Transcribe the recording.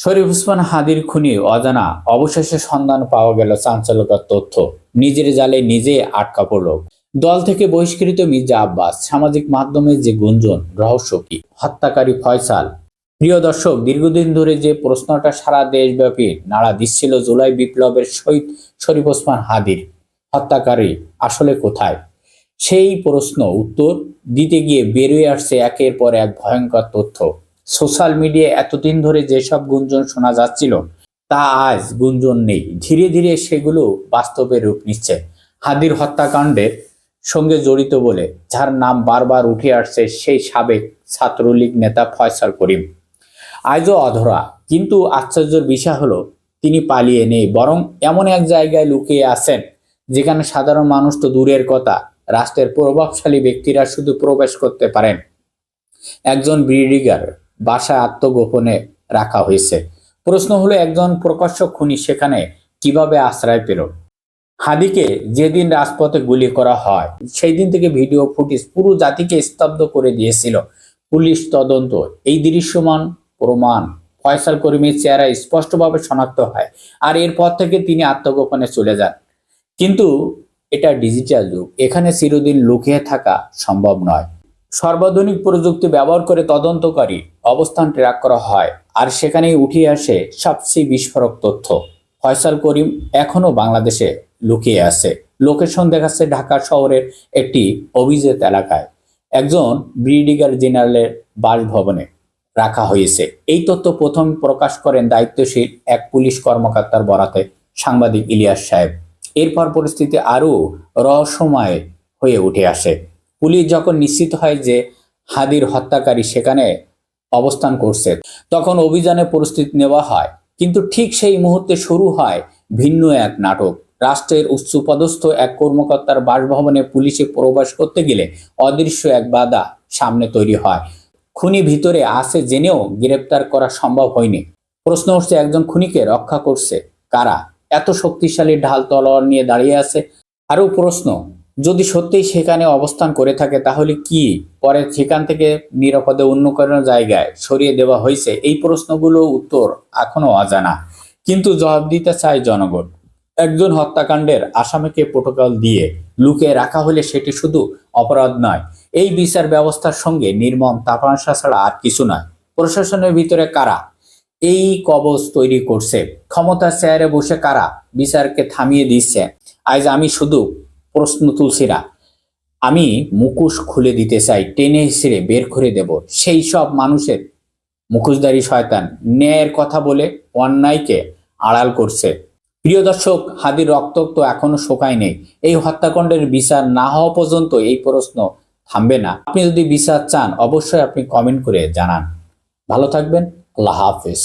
শরীফ উসমান হাদির খুনি অজানা অবশেষে সন্ধান পাওয়া গেল চাঞ্চল্যকর তথ্য। নিজের জালে নিজে আটকা পড়ল। দল থেকে বহিষ্কৃত মির্জা আব্বাস সামাজিক মাধ্যমে যে গুঞ্জন, রহস্য কি? হত্যাকারী ফয়সাল। প্রিয় দর্শক, দীর্ঘদিন ধরে যে প্রশ্নটা সারা দেশব্যাপী নাড়া দিচ্ছিল জুলাই বিপ্লবের শহীদ শরীফ ওসমান হাদির। হত্যাকারী আসলে কোথায়? সেই প্রশ্ন উত্তর দিতে গিয়ে বেরিয়ে আসছে একের পর এক ভয়ঙ্কর তথ্য। সোশ্যাল মিডিয়ায় এতদিন ধরে যেসব গুঞ্জন শোনা যাচ্ছিল, তা আজ গুঞ্জন নেই। ধীরে ধীরে সেগুলো বাস্তবে রূপ নিচ্ছে। হাদির হত্যাকাণ্ডের সঙ্গে জড়িত বলে, যার নাম বারবার উঠে আসছে সেই সাবেক ছাত্রলীগ নেতা ফয়সাল করিম। আজও অধরা, কিন্তু আশ্চর্যের বিষয় হলো, তিনি পালিয়ে নেই, বরং এমন এক জায়গায় লুকিয়ে আছেন, যেখানে সাধারণ মানুষ তো দূরের কথা, রাষ্ট্রের প্রভাবশালী ব্যক্তিরা শুধু প্রবেশ করতে পারেন। একজন ব্রিডিগার বাসায় আত্মগোপনে রাখা হয়েছে। প্রশ্ন হলো, একজন প্রকাশ্য খুনি সেখানে কীভাবে আশ্রয় পেল? হাদিকে যেদিন রাজপথে গুলি করা হয় সেই দিন থেকে ভিডিও ফুটেজ পুরো জাতিকে স্তব্ধ করে দিয়েছিল পুলিশ তদন্ত। এই দৃশ্যমান প্রমাণ ফয়সাল করিমের চেহারা স্পষ্টভাবে শনাক্ত হয় আর এরপর থেকে তিনি আত্মগোপনে চলে যান। কিন্তু এটা ডিজিটাল যুগ, এখানে চিরদিন লুকিয়ে থাকা সম্ভব নয়। সর্বাধুনিক প্রযুক্তি ব্যবহার করে তদন্তকারী অবস্থান ট্র্যাক করা হয়, আর সেখানেই উঠে আসে সবচেয়ে বিস্ফোরক তথ্য। ফয়সাল করিম এখনও বাংলাদেশে লুকিয়ে আছে। লোকেশন দেখাচ্ছে ঢাকা শহরের একটি অভিজাত এলাকায়। একজন ব্রিডিগার জেনারেলের বাসভবনে রাখা হয়েছে। এই তথ্য প্রথম প্রকাশ করেন দায়িত্বশীল এক পুলিশ কর্মকর্তার বরাতে সাংবাদিক ইলিয়াস সাহেব। এরপর পরিস্থিতি আরও রহস্যময় হয়ে উঠে আসে। পুলিশ যখন নিশ্চিত হয় যে হাদির হত্যাকারী সেখানে অবস্থান করছে, তখন অভিযানে পরিস্থিতি নেওয়া হয়। কিন্তু ঠিক সেই মুহূর্তে শুরু হয় ভিন্ন এক নাটক। রাষ্ট্রের উচ্চপদস্থ এক কর্মকর্তার বাসভবনে পুলিশে প্রবেশ করতে গেলে অদৃশ্য এক বাধা সামনে তৈরি হয়। খুনি ভিতরে আছে জেনেও গ্রেপ্তার করা সম্ভব হয়নি। প্রশ্ন উঠছে, একজন খুনিকে রক্ষা করছে কারা? এত শক্তিশালী ঢাল তলোয়ার নিয়ে দাঁড়িয়ে আছে? আরও প্রশ্ন যদি সত্যিই সেখানে অবস্থান করে থাকে, তাহলে কি পরে সেখান থেকে নিরাপদে অন্য কোনো জায়গায় সরিয়ে দেওয়া হয়েছে? এই প্রশ্নগুলো উত্তর এখনও অজানা। কিন্তু জবাব দিতে চায় জনগণ। একজন হত্যাকাণ্ডের আসামিকে প্রোটোকল দিয়ে লুকিয়ে রাখা হলে সেটি শুধু অপরাধ নয়, এই বিচার ব্যবস্থার সঙ্গে নির্মম তাপাংসা ছাড়া আর কিছু নয়। প্রশাসনের ভিতরে কারা এই কবজ তৈরি করছে? ক্ষমতার চেয়ারে বসে কারা বিচারকে থামিয়ে দিচ্ছে? আজ আমি শুধু প্রশ্ন তুলছি আমি মুখোশ খুলে দিতে চাই, টেনে হিসেবে বের করে দেব। সেই সব মানুষের মুখোশধারী শয়তান ন্যায়ের কথা বলে অন্যায়কে আড়াল করছে। প্রিয় দর্শক, হাদির রক্ত তো এখনও শোকায় নেই। এই হত্যাকাণ্ডের বিচার না হওয়া পর্যন্ত এই প্রশ্ন থামবে না। আপনি যদি বিচার চান, অবশ্যই আপনি কমেন্ট করে জানান। ভালো থাকবেন। আল্লাহ হাফেজ।